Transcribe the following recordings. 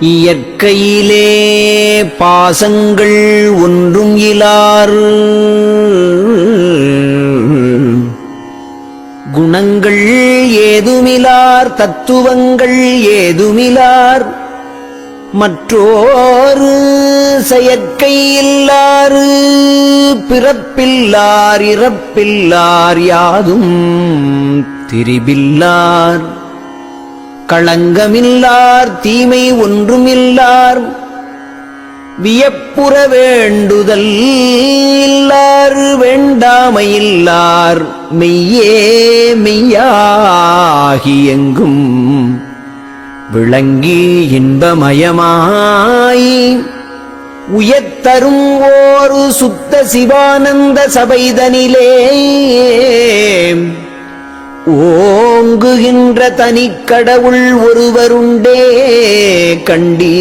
இயற்கையிலே பாசங்கள் ஒன்றும் இலாறு. குணங்கள் ஏதுமிலார் தத்துவங்கள் ஏதுமிலார் மற்றோரு செயற்கை இல்லாறு பிறப்பில்லார் இறப்பில்லார் யாதும் திரிபில்லார். களங்கமில்லார் தீமை ஒன்றுமில்லார் வியப்புற வேண்டுதல் இல்லார் வேண்டாமையில்லார் மெய்யே மெய்யாகி எங்கும் விளங்கி இன்பமயமாய் உயர்த்தரும் ஓரு சுத்த சிவானந்த சபைதனிலே ஓங்குகின்ற தனிக்கடவுள் ஒருவருண்டே கண்டி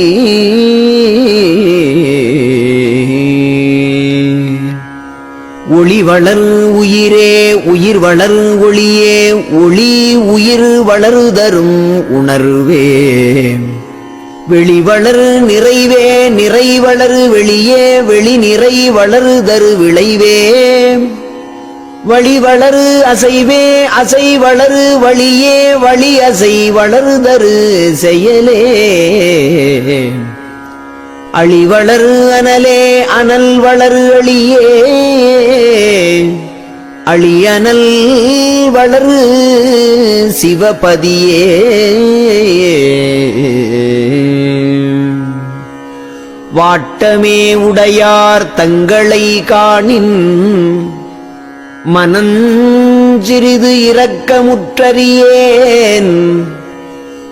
ஒளி வளர் உயிரே உயிர் வளர் ஒளியே ஒளி உயிர் வளருதரும் உணர்வே. வெளிவளர் நிறைவே நிறைவளர் வெளியே வெளி நிறை வளருதரு விளைவே. வழி வளரு அசைவே அசை வளரு வழியே வழி அசை வளருதரு செயலே. அழி வளரு அனலே அனல் வளரு அழியே. அழியனல் வளரு சிவபதியே. வாட்டமே உடையார் தங்களை காணின் மனஞ்சிறிது இரக்கமுற்றறியேன்.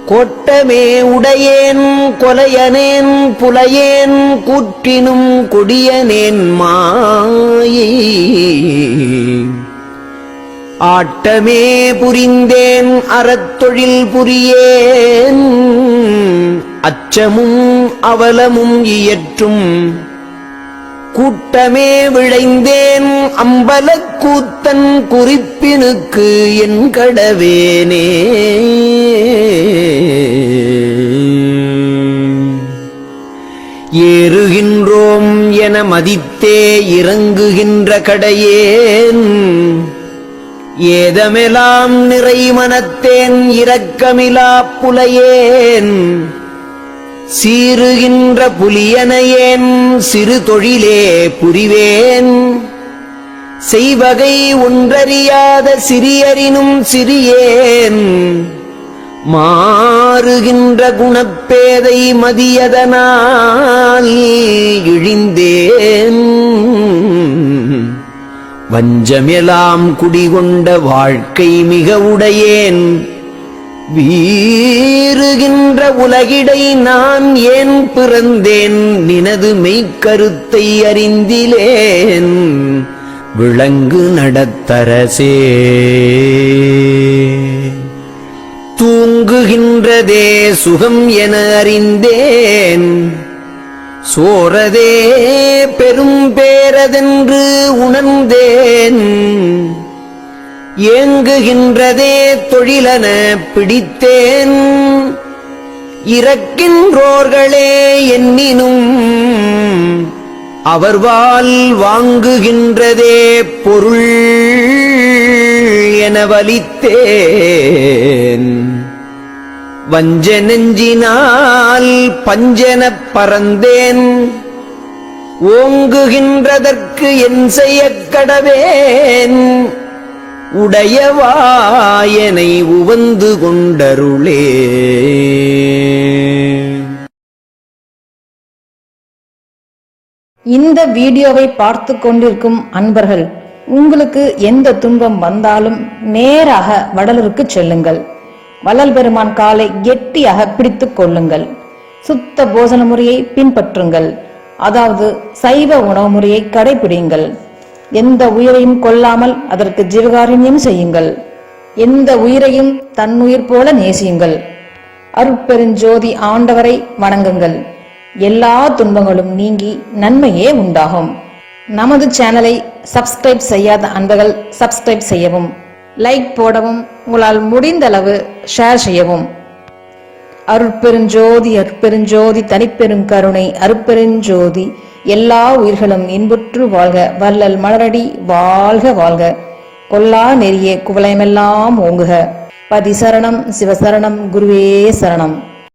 கொட்டமே உடையேன் கொலையனேன் புலையேன் கூற்றினும் கொடியனேன் மாயை. ஆட்டமே புரிந்தேன் அறத்தொழில் புரியேன். அச்சமும் அவலமும் இயற்றும். கூட்டமே விழைந்தேன் அம்பலக் கூத்தன் குறிப்பினுக்கு என் கடவேனே. ஏறுகின்றோம் என மதித்தே இறங்குகின்ற கடையேன். ஏதமெலாம் நிறை மனத்தேன் இரக்கமிலா புலையேன். சீருகின்ற புலியனையேன் சிறு தொழிலே புரிவேன். செய்வகை ஒன்றறியாத சிறியரினும் சிறியேன். மாறுகின்ற குணப்பேதை மதியதனால் இழிந்தேன். வஞ்சமெலாம் குடிகொண்ட வாழ்க்கை மிக உடையேன். வீறுகின்ற உலகிடை நான் ஏன் பிறந்தேன்? நினது மெய்க்கருத்தை அறிந்திலேன். விளங்கு நடத்தரசே. தூங்குகின்றதே சுகம் என அறிந்தேன். சோரதே பெரும் பேரதென்று உணர்ந்தேன். ஏங்குகின்றதே தொழிலன பிடித்தேன். இறக்கின்றோர்களே என்னினும் அவர்வால் வாங்குகின்றதே பொருள் என வலித்தேன். வஞ்ச நெஞ்சினால் பஞ்சனப் பறந்தேன். ஓங்குகின்றதற்கு என் செய்யக் கடவேன். உடையவாயனை உவந்து கொண்டருளே. இந்த வீடியோவை பார்த்து கொண்டிருக்கும் அன்பர்கள் உங்களுக்கு எந்த துன்பம் வந்தாலும் நேராக வடலூருக்கு செல்லுங்கள். வள்ளல் பெருமான் காலை கெட்டியாக பிடித்துக் கொள்ளுங்கள். சுத்த போசன முறையை பின்பற்றுங்கள். அதாவது சைவ உணவு முறையை கடைபிடிங்கள். எந்த உயிரையும் கொல்லாமல் அதற்கு ஜீவகாருண்யம் செய்யுங்கள். எந்த உயிரையும் தன்னுயிர் போல நேசியுங்கள். அருட்பெருஞ்சோதி ஆண்டவரை வணங்குங்கள். எல்லா துன்பங்களும் நீங்கி நன்மையே உண்டாகும். நமது சேனலை சப்ஸ்கிரைப் செய்யாத அன்பர்கள் சப்ஸ்கிரைப் செய்யவும் லைக் போடவும் உங்களால் முடிந்த அளவு ஷேர் செய்யவும். அருட்பெருஞ்சோதி அருட்பெருஞ்சோதி தனிப்பெருங்கருணை அருட்பெருஞ்சோதி எல்லா உயிர்களும் இன்புற்று வாழ்க. வள்ளல் மலரடி வாழ்க வாழ்க. கொல்லா நெறிய குவலயமெல்லாம் ஓங்குக. பதிசரணம் சிவசரணம் குருவே சரணம்.